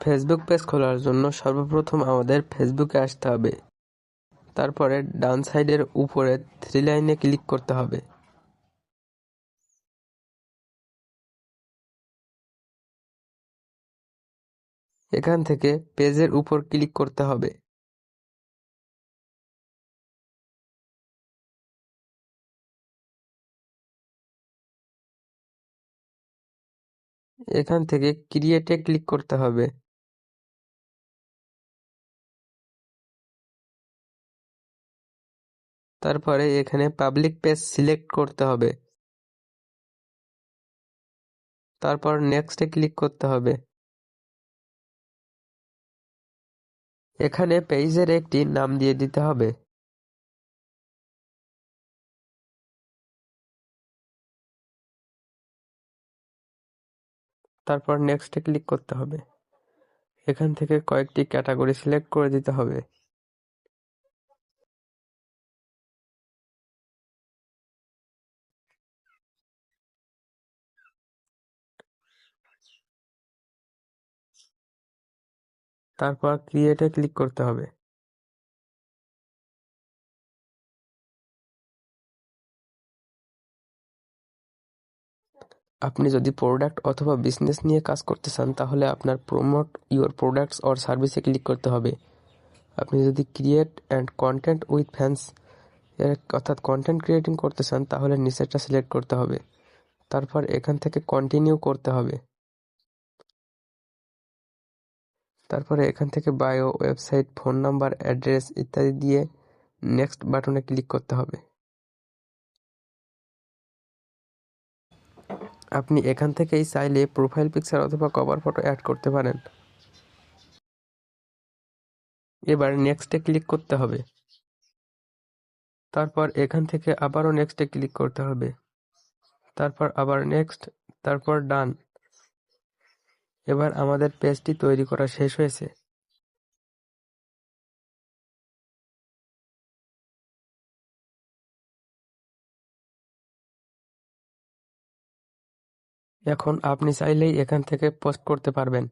Facebook page খোলার জন্য সর্বপ্রথম আমাদের ফেসবুকে আসতে হবে। তারপরে ডান সাইডের উপরে থ্রি লাইনে ক্লিক করতে হবে। এখান থেকে পেজের উপর ক্লিক করতে হবে। এখান থেকে ক্রিয়েটে ক্লিক করতে হবে। তারপরে এখানে পাবলিক পেজ সিলেক্ট করতে হবে। তারপর নেক্সটে ক্লিক করতে হবে। এখানে পেজের একটি নাম দিয়ে দিতে হবে। তারপর নেক্সটে ক্লিক করতে হবে। এখান থেকে কয়েকটি ক্যাটাগরি সিলেক্ট করে দিতে হবে। তারপর ক্রিয়েটে ক্লিক করতে হবে। আপনি যদি প্রোডাক্ট অথবা বিজনেস নিয়ে কাজ করতে চান, তাহলে আপনার প্রমোট ইউর প্রোডাক্টস অর সার্ভিসে ক্লিক করতে হবে। আপনি যদি create and content with fans অর্থাৎ কন্টেন্ট ক্রিয়েটিং করতে চান, তাহলে নিচেরটা সিলেক্ট করতে হবে। তারপর এখান থেকে কন্টিনিউ করতে হবে। তারপরে এখান থেকে bio, website, phone number, address ইত্যাদি দিয়ে নেক্সট বাটনে ক্লিক করতে হবে। আপনি এখান থেকেই চাইলে প্রোফাইল পিকচার অথবা কভার ফটো অ্যাড করতে পারেন। এবার নেক্সটে ক্লিক করতে হবে। তারপর এখান থেকে আবারও নেক্সটে ক্লিক করতে হবে। তারপর আবার নেক্সট, তারপর ডান। এবার আমাদের পেজটি তৈরি করা শেষ হয়েছে। এখন আপনি চাইলেই এখান থেকে পোস্ট করতে পারবেন।